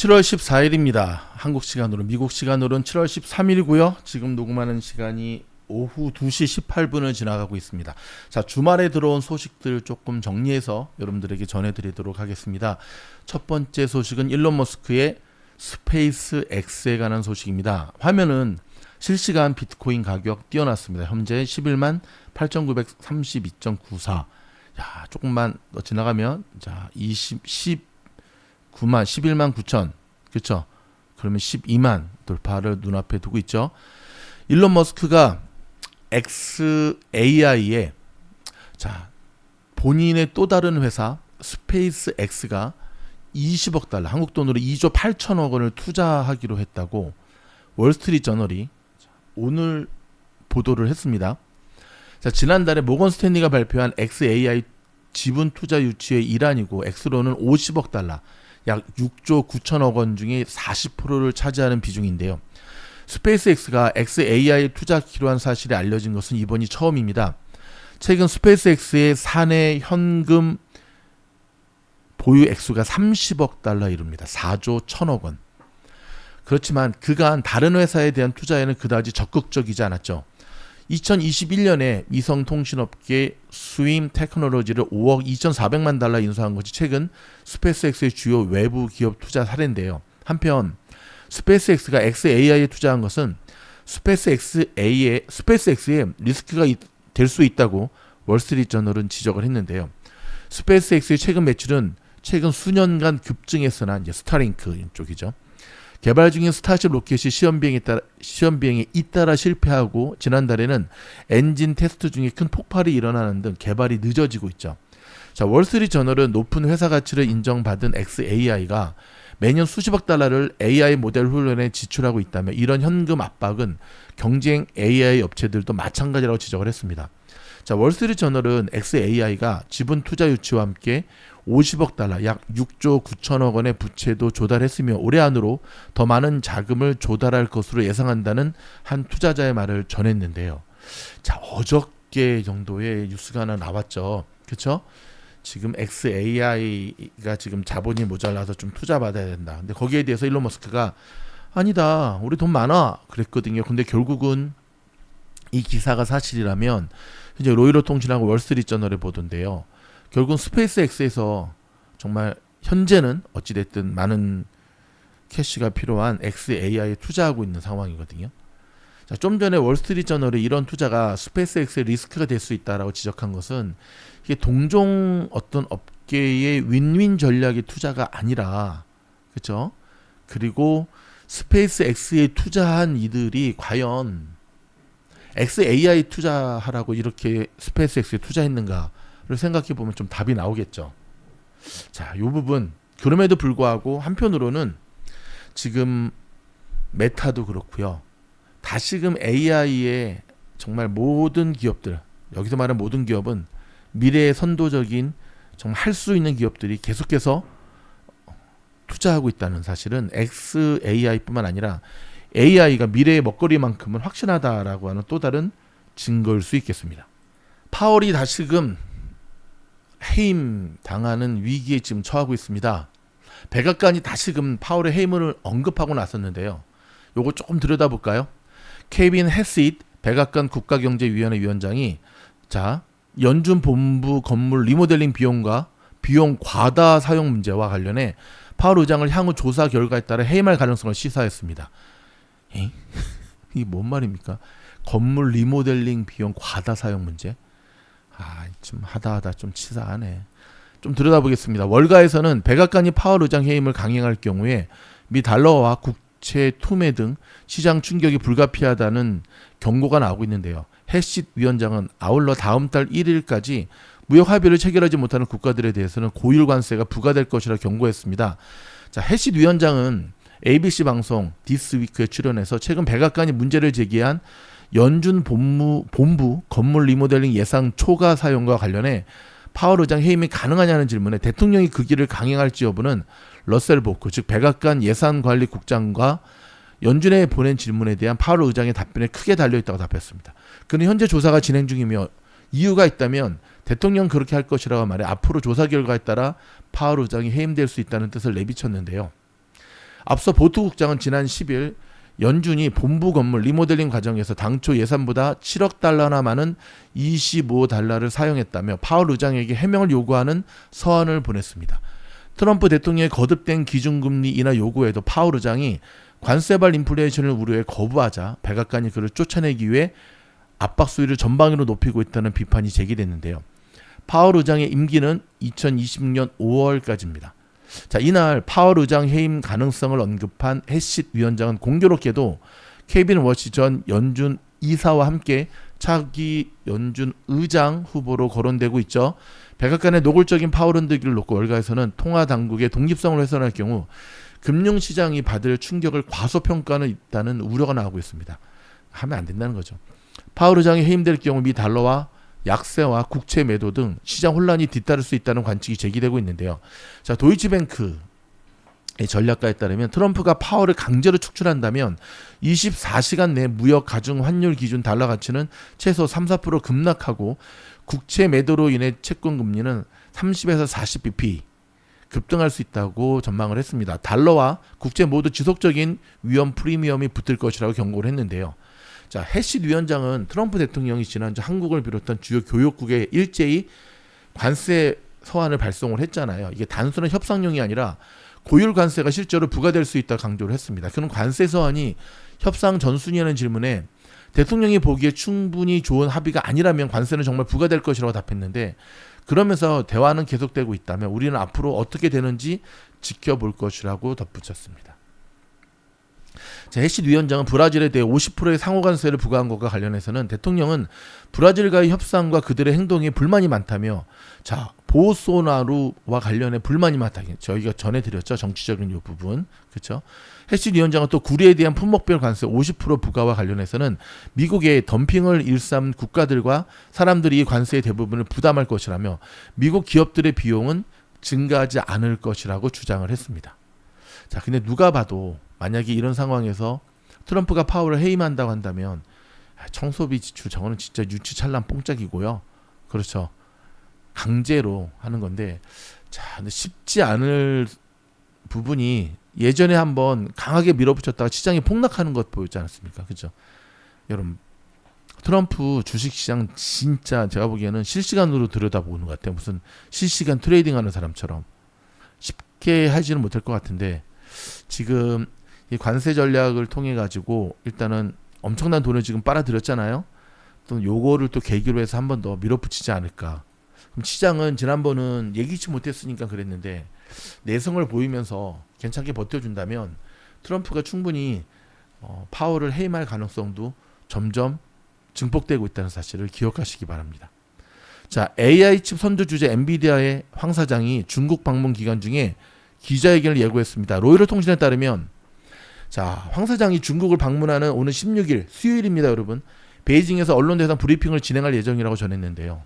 7월 14일입니다. 한국 시간으로 미국 시간으로는 7월 13일이고요. 지금 녹음하는 시간이 오후 2시 18분을 지나가고 있습니다. 자, 주말에 들어온 소식들 조금 정리해서 여러분들에게 전해드리도록 하겠습니다. 첫 번째 소식은 일론 머스크의 스페이스 X에 관한 소식입니다. 화면은 실시간 비트코인 가격 띄어놨습니다. 현재 11만 8,932.94. 야, 조금만 더 지나가면 자, 20 19만 11만 9천. 그렇죠? 그러면 12만 돌파를 눈앞에 두고 있죠. 일론 머스크가 XAI에 자, 본인의 또 다른 회사 스페이스 X가 20억 달러, 한국 돈으로 2조 8천억 원을 투자하기로 했다고 월스트리트 저널이 오늘 보도를 했습니다. 자, 지난달에 모건 스탠리가 발표한 XAI 지분 투자 유치의 일환이고 엑스로는 50억 달러, 약 6조 9천억 원 중에 40%를 차지하는 비중인데요. 스페이스X가 XAI에 투자하기로 한 사실이 알려진 것은 이번이 처음입니다. 최근 스페이스X의 사내 현금 보유 액수가 30억 달러 이릅니다. 4조 1천억 원. 그렇지만 그간 다른 회사에 대한 투자에는 그다지 적극적이지 않았죠. 2021년에 위성통신업계 스윙 테크놀로지를 5억 2,400만 달러 인수한 것이 최근 스페이스X의 주요 외부 기업 투자 사례인데요. 한편 스페이스X가 XAI에 투자한 것은 스페이스XA의 스페이스X에 리스크가 될 수 있다고 월스트리트 저널은 지적을 했는데요. 스페이스X의 최근 매출은 최근 수년간 급증했으나 이제 스타링크 쪽이죠. 개발 중인 스타쉽 로켓이 시험 비행에 따라 시험 비행에 잇따라 실패하고 지난달에는 엔진 테스트 중에 큰 폭발이 일어나는 등 개발이 늦어지고 있죠. 자, 월스트리트 저널은 높은 회사 가치를 인정받은 XAI가 매년 수십억 달러를 AI 모델 훈련에 지출하고 있다며 이런 현금 압박은 경쟁 AI 업체들도 마찬가지라고 지적을 했습니다. 자, 월스트리트 저널은 XAI가 지분 투자 유치와 함께 50억 달러, 약 6조 9천억 원의 부채도 조달했으며 올해 안으로 더 많은 자금을 조달할 것으로 예상한다는 한 투자자의 말을 전했는데요. 자, 어저께 정도의 뉴스가 하나 나왔죠. 그렇죠? 지금 XAI가 지금 자본이 모자라서 좀 투자 받아야 된다. 근데 거기에 대해서 일론 머스크가 아니다. 우리 돈 많아. 그랬거든요. 근데 결국은 이 기사가 사실이라면 이제 로이로 통신하고 월스트리트 저널에 보던데요. 결국은 스페이스X에서 정말 현재는 어찌됐든 많은 캐시가 필요한 XAI에 투자하고 있는 상황이거든요. 자, 좀 전에 월스트리트 저널에 이런 투자가 스페이스X의 리스크가 될 수 있다라고 지적한 것은 이게 동종 어떤 업계의 윈윈 전략의 투자가 아니라 그렇죠? 그리고 스페이스X에 투자한 이들이 과연 XAI 투자하라고 이렇게 스페이스X에 투자했는가 를 생각해 보면 좀 답이 나오겠죠. 자, 이 부분 그럼에도 불구하고 한편으로는 지금 메타도 그렇고요. 다시금 AI의 정말 모든 기업들 여기서 말하는 모든 기업은 미래의 선도적인 정말 할 수 있는 기업들이 계속해서 투자하고 있다는 사실은 XAI뿐만 아니라 AI가 미래의 먹거리만큼은 확신하다라고 하는 또 다른 증거일 수 있겠습니다. 파월이 다시금 해임 당하는 위기에 지금 처하고 있습니다. 백악관이 다시금 파월의 해임을 언급하고 나섰는데요. 요거 조금 들여다볼까요? 케빈 헤스잇 백악관 국가경제위원회 위원장이 자 연준 본부 건물 리모델링 비용과 비용 과다 사용 문제와 관련해 파월 의장을 향후 조사 결과에 따라 해임할 가능성을 시사했습니다. 이게 뭔 말입니까? 건물 리모델링 비용 과다 사용 문제? 아, 좀 하다 하다 좀 치사하네. 좀 들여다보겠습니다. 월가에서는 백악관이 파월 의장 해임을 강행할 경우에 미 달러와 국채 투매 등 시장 충격이 불가피하다는 경고가 나오고 있는데요. 해시 위원장은 아울러 다음 달 1일까지 무역 합의를 체결하지 못하는 국가들에 대해서는 고율 관세가 부과될 것이라 경고했습니다. 자, 해시 위원장은 ABC 방송 디스위크에 출연해서 최근 백악관이 문제를 제기한 연준 본부, 본부 건물 리모델링 예상 초과 사용과 관련해 파월 의장 해임이 가능하냐는 질문에 대통령이 그 길을 강행할지 여부는 러셀 보크 즉 백악관 예산관리국장과 연준에 보낸 질문에 대한 파월 의장의 답변에 크게 달려 있다고 답했습니다. 그는 현재 조사가 진행 중이며 이유가 있다면 대통령 그렇게 할 것이라고 말해 앞으로 조사 결과에 따라 파월 의장이 해임될 수 있다는 뜻을 내비쳤는데요. 앞서 보트 국장은 지난 10일 연준이 본부 건물 리모델링 과정에서 당초 예산보다 7억 달러나 많은 25달러를 사용했다며 파월 의장에게 해명을 요구하는 서한을 보냈습니다. 트럼프 대통령의 거듭된 기준금리 인하 요구에도 파월 의장이 관세발 인플레이션을 우려해 거부하자 백악관이 그를 쫓아내기 위해 압박 수위를 전방위로 높이고 있다는 비판이 제기됐는데요. 파월 의장의 임기는 2026년 5월까지입니다. 자, 이날 파월 의장 해임 가능성을 언급한 해시 위원장은 공교롭게도 케빈 워시 전 연준 이사와 함께 차기 연준 의장 후보로 거론되고 있죠. 백악관의 노골적인 파월 흔들기를 놓고 월가에서는 통화 당국의 독립성을 훼손할 경우 금융 시장이 받을 충격을 과소평가는 있다는 우려가 나오고 있습니다. 하면 안 된다는 거죠. 파월 의장이 해임될 경우 미 달러와 약세와 국채 매도 등 시장 혼란이 뒤따를 수 있다는 관측이 제기되고 있는데요. 자, 도이치뱅크 의 전략가에 따르면 트럼프가 파월을 강제로 축출한다면 24시간 내 무역 가중 환율 기준 달러 가치는 최소 3, 4% 급락하고 국채 매도로 인해 채권 금리는 30에서 40bp 급등할 수 있다고 전망을 했습니다. 달러와 국채 모두 지속적인 위험 프리미엄이 붙을 것이라고 경고를 했는데요. 자, 해시 위원장은 트럼프 대통령이 지난주 한국을 비롯한 주요 교역국에 일제히 관세 서한을 발송을 했잖아요. 이게 단순한 협상용이 아니라 고율 관세가 실제로 부과될 수 있다 강조를 했습니다. 그런 관세 서한이 협상 전순이라는 질문에 대통령이 보기에 충분히 좋은 합의가 아니라면 관세는 정말 부과될 것이라고 답했는데 그러면서 대화는 계속되고 있다면 우리는 앞으로 어떻게 되는지 지켜볼 것이라고 덧붙였습니다. 자, 해시 위원장은 브라질에 대해 50%의 상호 관세를 부과한 것과 관련해서는 대통령은 브라질과의 협상과 그들의 행동에 불만이 많다며 자 보소나루와 관련해 불만이 많다. 저희가 전해드렸죠 정치적인 이 부분 그렇죠. 해시 위원장은 또 구리에 대한 품목별 관세 50% 부과와 관련해서는 미국의 덤핑을 일삼 국가들과 사람들이 이 관세의 대부분을 부담할 것이라며 미국 기업들의 비용은 증가하지 않을 것이라고 주장을 했습니다. 자, 근데 누가 봐도 만약에 이런 상황에서 트럼프가 파월을 해임한다고 한다면 아, 청소비 지출 저거는 진짜 유치찬란 뽕짝이고요. 그렇죠. 강제로 하는 건데 자, 근데 쉽지 않을 부분이 예전에 한번 강하게 밀어붙였다가 시장이 폭락하는 것 보였지 않았습니까? 그죠? 여러분 트럼프 주식시장 진짜 제가 보기에는 실시간으로 들여다보는 것 같아요. 무슨 실시간 트레이딩하는 사람처럼 쉽게 하지는 못할 것 같은데 지금 이 관세 전략을 통해 가지고 일단은 엄청난 돈을 지금 빨아들였잖아요. 또 요거를 또 계기로 해서 한 번 더 밀어붙이지 않을까. 그럼 시장은 지난번은 예기치 못했으니까 그랬는데 내성을 보이면서 괜찮게 버텨준다면 트럼프가 충분히 어, 파워를 해임할 가능성도 점점 증폭되고 있다는 사실을 기억하시기 바랍니다. 자, AI 칩 선두 주제 엔비디아의 황 사장이 중국 방문 기간 중에 기자회견을 예고했습니다. 로이터 통신에 따르면 자, 황 사장이 중국을 방문하는 오늘 16일 수요일입니다, 여러분. 베이징에서 언론 대상 브리핑을 진행할 예정이라고 전했는데요.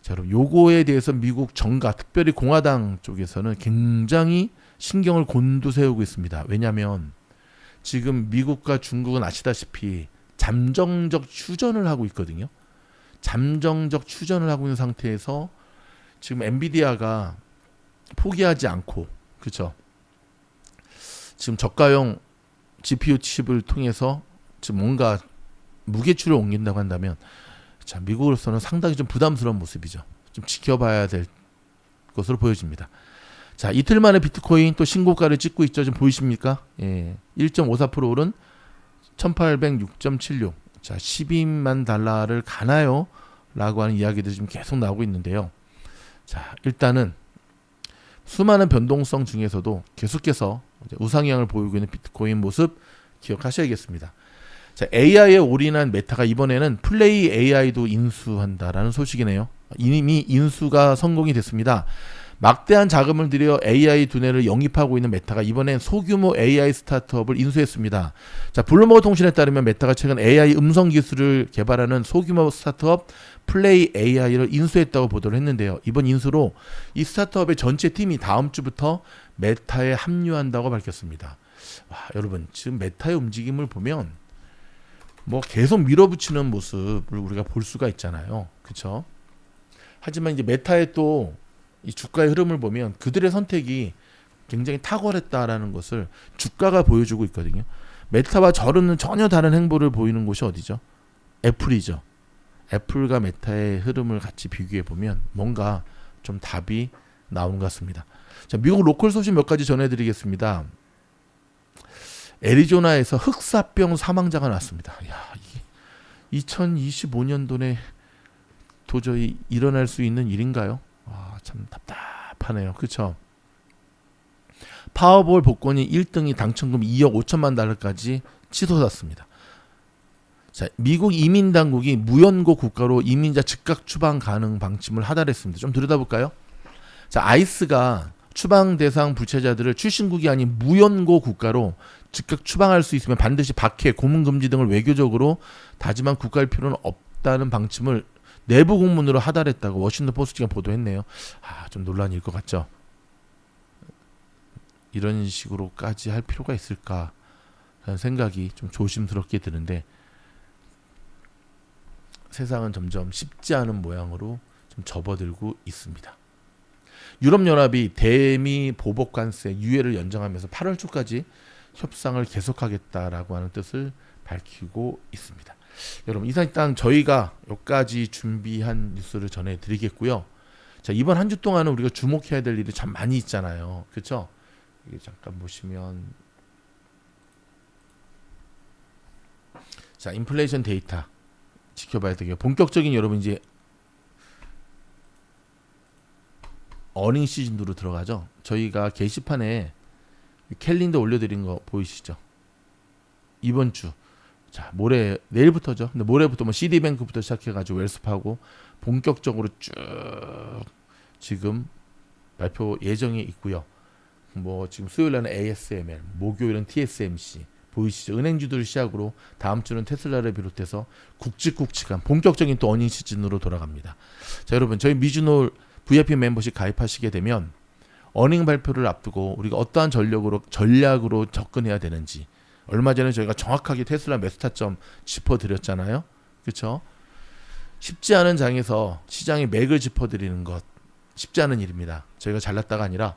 자, 여러분 요거에 대해서 미국 정가, 특별히 공화당 쪽에서는 굉장히 신경을 곤두세우고 있습니다. 왜냐하면 지금 미국과 중국은 아시다시피 잠정적 휴전을 하고 있거든요. 잠정적 휴전을 하고 있는 상태에서 지금 엔비디아가 포기하지 않고 그렇죠. 지금 저가형 GPU 칩을 통해서 지금 뭔가 무게추를 옮긴다고 한다면 자 미국으로서는 상당히 좀 부담스러운 모습이죠. 좀 지켜봐야 될 것으로 보여집니다. 자 이틀 만에 비트코인 또 신고가를 찍고 있죠. 좀 보이십니까? 예, 1.54% 오른 1806.76. 자 12만 달러를 가나요? 라고 하는 이야기들이 지금 계속 나오고 있는데요. 자 일단은 수많은 변동성 중에서도 계속해서 우상향을 보이고 있는 비트코인 모습 기억하셔야겠습니다. 자, AI에 올인한 메타가 이번에는 플레이 AI도 인수한다라는 소식이네요. 이미 인수가 성공이 됐습니다. 막대한 자금을 들여 AI 두뇌를 영입하고 있는 메타가 이번엔 소규모 AI 스타트업을 인수했습니다. 자, 블룸버그 통신에 따르면 메타가 최근 AI 음성 기술을 개발하는 소규모 스타트업 플레이 AI를 인수했다고 보도를 했는데요. 이번 인수로 이 스타트업의 전체 팀이 다음 주부터 메타에 합류한다고 밝혔습니다. 와, 여러분, 지금 메타의 움직임을 보면 뭐 계속 밀어붙이는 모습을 우리가 볼 수가 있잖아요. 그렇죠? 하지만 이제 메타의 또 이 주가의 흐름을 보면 그들의 선택이 굉장히 탁월했다라는 것을 주가가 보여주고 있거든요. 메타와 저는 전혀 다른 행보를 보이는 곳이 어디죠? 애플이죠. 애플과 메타의 흐름을 같이 비교해 보면 뭔가 좀 답이 나오는 것 같습니다. 자, 미국 로컬 소식 몇 가지 전해드리겠습니다. 애리조나에서 흑사병 사망자가 났습니다. 야, 이게 2025년도에 도저히 일어날 수 있는 일인가요? 아, 참 답답하네요. 그렇죠? 파워볼 복권이 1등이 당첨금 2억 5천만 달러까지 치솟았습니다. 자, 미국 이민 당국이 무연고 국가로 이민자 즉각 추방 가능 방침을 하달했습니다. 좀 들여다볼까요? 자, 아이스가 추방 대상 불체자들을 출신국이 아닌 무연고 국가로 즉각 추방할 수 있으면 반드시 박해, 고문 금지 등을 외교적으로 다짐한 국가일 필요는 없다는 방침을 내부 공문으로 하달했다고 워싱턴 포스트가 보도했네요. 아, 좀 논란일 것 같죠. 이런 식으로까지 할 필요가 있을까 하는 생각이 좀 조심스럽게 드는데 세상은 점점 쉽지 않은 모양으로 좀 접어들고 있습니다. 유럽연합이 대미 보복 관세 유예를 연장하면서 8월 초까지 협상을 계속하겠다라고 하는 뜻을 밝히고 있습니다. 여러분 이상 일단 저희가 여기까지 준비한 뉴스를 전해드리겠고요. 자 이번 한 주 동안은 우리가 주목해야 될 일이 참 많이 있잖아요. 그렇죠? 이게 잠깐 보시면 자 인플레이션 데이터 지켜봐야 되고요. 본격적인 여러분 이제 어닝 시즌으로 들어가죠. 저희가 게시판에 캘린더 올려드린 거 보이시죠? 이번 주. 자, 모레, 내일부터죠. 근데 모레부터 뭐 CD뱅크부터 시작해가지고 웰스파고 본격적으로 쭉 지금 발표 예정이 있고요. 뭐 지금 수요일 날은 ASML, 목요일은 TSMC 보이시죠? 은행주들 시작으로 다음 주는 테슬라를 비롯해서 굵직굵직한 본격적인 또 어닝 시즌으로 돌아갑니다. 자, 여러분 저희 미주놀 VIP 멤버십 가입하시게 되면 어닝 발표를 앞두고 우리가 어떠한 전략으로 전략으로 접근해야 되는지 얼마 전에 저희가 정확하게 테슬라 메스타점 짚어드렸잖아요. 그렇죠? 쉽지 않은 장에서 시장의 맥을 짚어드리는 것 쉽지 않은 일입니다. 저희가 잘났다가 아니라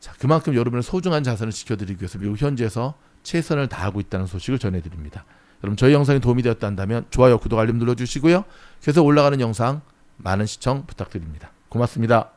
자 그만큼 여러분의 소중한 자산을 지켜드리기 위해서 미국 현지에서 최선을 다하고 있다는 소식을 전해드립니다. 여러분 저희 영상이 도움이 되었다 한다면 좋아요, 구독, 알림 눌러주시고요. 계속 올라가는 영상 많은 시청 부탁드립니다. 고맙습니다.